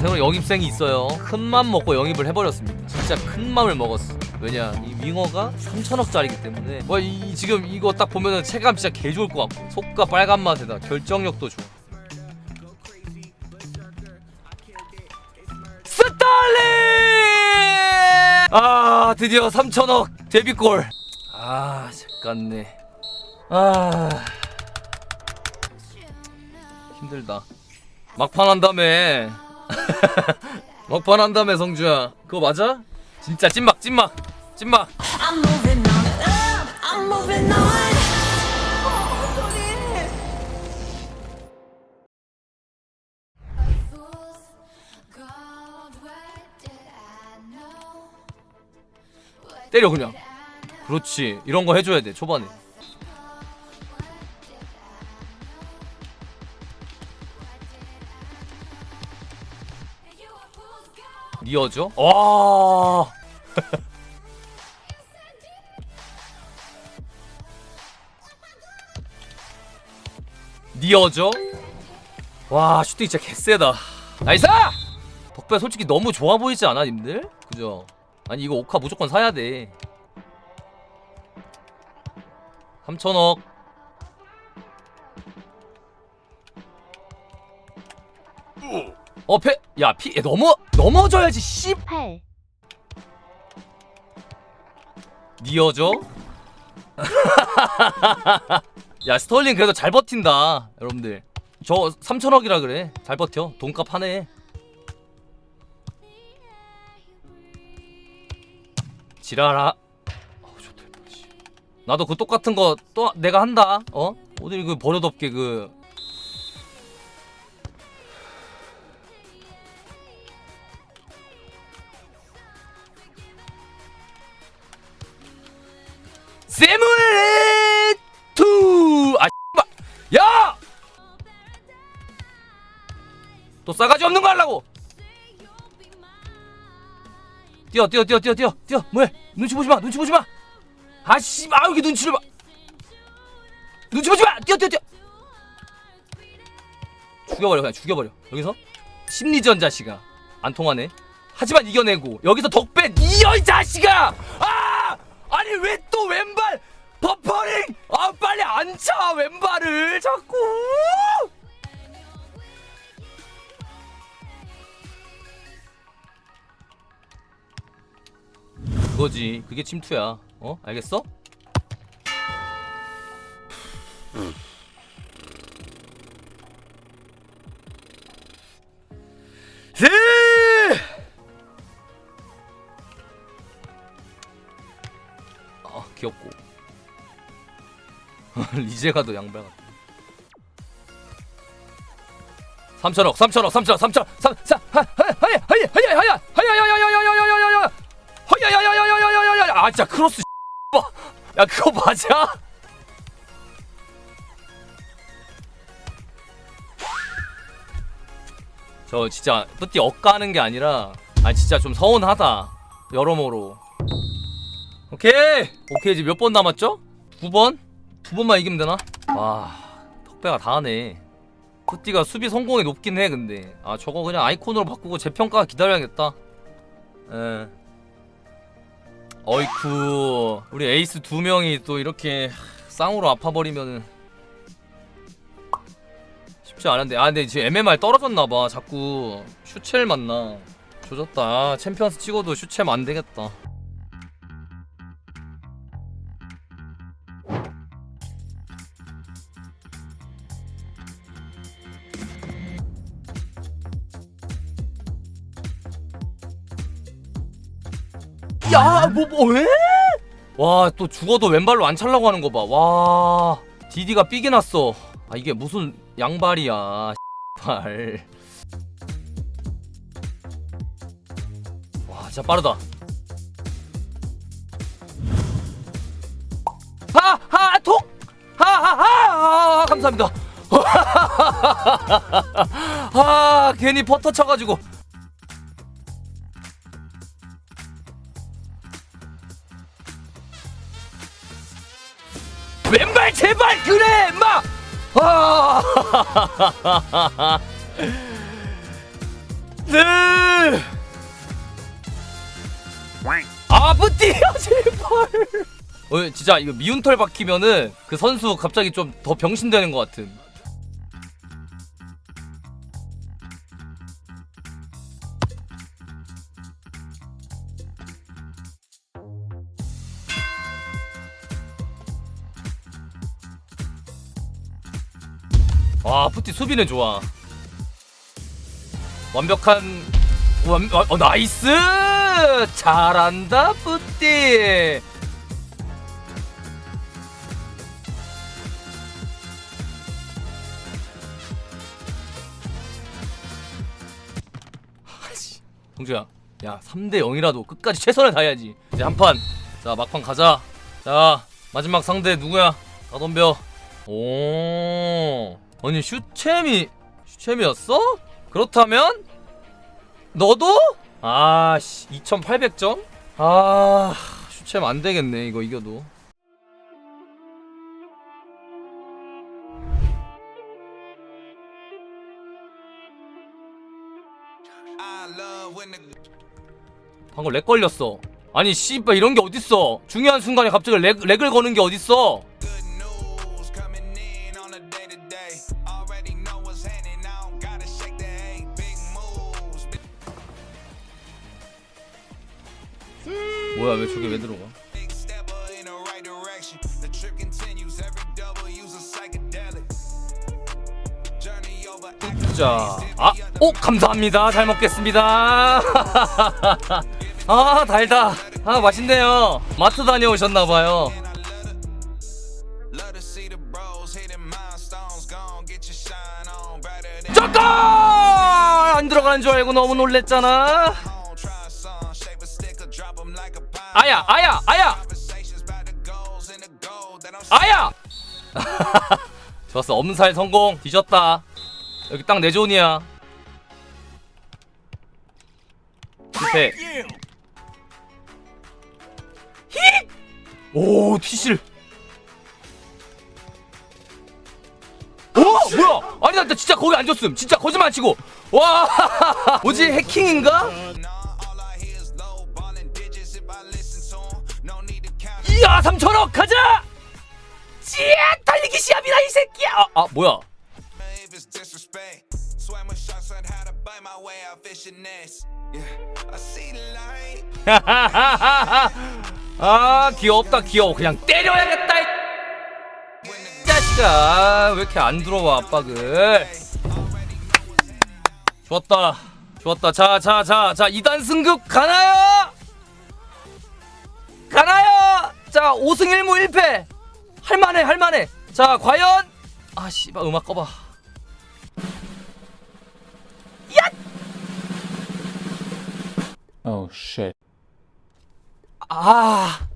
새로 영입생이 있어요. 큰맘 먹고 영입을 해버렸습니다. 진짜 큰 맘을 먹었어. 왜냐 이 윙어가 3천억짜리기 때문에 와 이 지금 이거 딱 보면은 체감 진짜 개 좋을 것 같고 속과 빨간 맛에다 결정력도 좋아. 스탈린! 아 드디어 3천억 데뷔골. 아 잠깐네. 아 힘들다. 막판 한다며. 막판 한다며 성주야. 그거 맞아? 진짜 찐막 찐막 찐막. I'm moving on up, I'm moving on. 때려 그냥. 그렇지. 이런 거 해줘야 돼 초반에. 니어죠? 와. 니어죠? 와 슈팅 진짜 개쎄다. 나이스! 덕배 솔직히 너무 좋아 보이지 않아 님들? 그죠? 아니 이거 오카 무조건 사야 돼. 3천억. 어, 패, 야, 피, 야, 넘어, 넘어져야지, 씨. 8, 니어져? 야, 스털링 그래도 잘 버틴다, 여러분들. 저 3천억이라 그래. 잘 버텨. 돈값 하네. 지랄아. 어우, 좋다. 나도 그 똑같은 거 또 내가 한다. 어? 어딜 그 버릇없게 그 또 싸가지 없는 거 하려고. 뛰어 뛰어 뛰어 뛰어 뛰어 뛰어. 뭐해? 눈치 보지 마 눈치 보지 마. 아씨 아 여기 눈치를 봐. 눈치 보지 마! 뛰어 뛰어 뛰어. 죽여버려 그냥 죽여버려. 여기서? 심리전 자식아. 안 통하네. 하지만 이겨내고. 여기서 덕배 이어 이 자식아! 아! 아니 왜 또 왼발 버퍼링? 아 빨리 앉혀 왼발을. 자꾸 그거지 그게 침투야 어 알겠어? 네! 아 귀엽고 리제가도 양발 같다 3천억 3천억 3천억 3천억 3 3 하야 하야 하야 하야 하야 하야 하야 하야 하야 하야 하야 아 진짜 크로스 야 그거 맞아? 저 진짜 뿌띠 억까는 게 아니라 아 진짜 좀 서운하다 여러모로 오케이 오케이 이제 몇 번 남았죠? 두 번? 두 번만 이기면 되나? 와 덕배가 다 하네 뿌띠가 수비 성공이 높긴 해 근데 아 저거 그냥 아이콘으로 바꾸고 재평가 기다려야겠다 에 어이쿠 우리 에이스 두 명이 또 이렇게 쌍으로 아파버리면은 쉽지 않은데. 아 근데 지금 MMR 떨어졌나봐. 자꾸 슈첼 만나. 조졌다. 아, 챔피언스 찍어도 슈첼 안되겠다 야, 뭐, 뭐, 왜? 와, 또 죽어도 왼발로 안 찰라고 하는 거 봐. 와, 디디가 삐게 났어. 아, 이게 무슨 양발이야. 발. 와, 진짜 빠르다. 하, 하, 톡! 하, 하, 하! 아, 감사합니다. 아, 괜히 퍼터 쳐가지고. 왼발 제발 그래 마. 아. 네. 아 뿌띠야 제발. 어 진짜 이거 미운 털 박히면은 그 선수 갑자기 좀 더 병신되는 것 같은. 와 뿌띠 수비는 좋아. 완벽한 완 어, 어, 나이스 잘한다 뿌띠. 동주야, 야 3대 0이라도 끝까지 최선을 다해야지. 이제 한 판, 자 막판 가자. 자 마지막 상대 누구야? 다 덤벼. 오, 아니 슈챔이 슈챔이었어? 그렇다면 너도? 아씨 2,800점? 아 슈챔 안 되겠네 이거 이겨도. 방금 렉 걸렸어. 아니 씨발 이런 게 어딨어? 중요한 순간에 갑자기 렉, 렉을 거는 게 어딨어? 뭐야 왜 저게 왜 들어가? 자, 아, 오 감사합니다. 잘 먹겠습니다. 아 달다. 아 맛있네요. 마트 다녀오셨나봐요. 잠깐 안 들어가는 줄 알고 너무 놀랬잖아. 아야, 아야, 아야, 아야. 좋았어. 엄살 성공. 뒤졌다. 여기 딱 내 존이야. 실패. 히! 오, 티실. 오, 뭐야? 아니 나, 나 진짜 거기 안 줬음. 진짜 거짓말 안 치고. 와, 뭐지 해킹인가? 이야, 3천억 가자. 지야, 달리기 시합이다 이 새끼야. 아, 아 뭐야? 아 귀엽다 귀여워 그냥 때려야겠다 이 자식아 왜 이렇게 안 들어와 압박을 좋았다 좋았다 자 자 자자 2단 승급 가나요 자 5승 1무 1패. 할만해 할만해. 자 과연? 아 씨발 음악 꺼봐. Oh shit. 아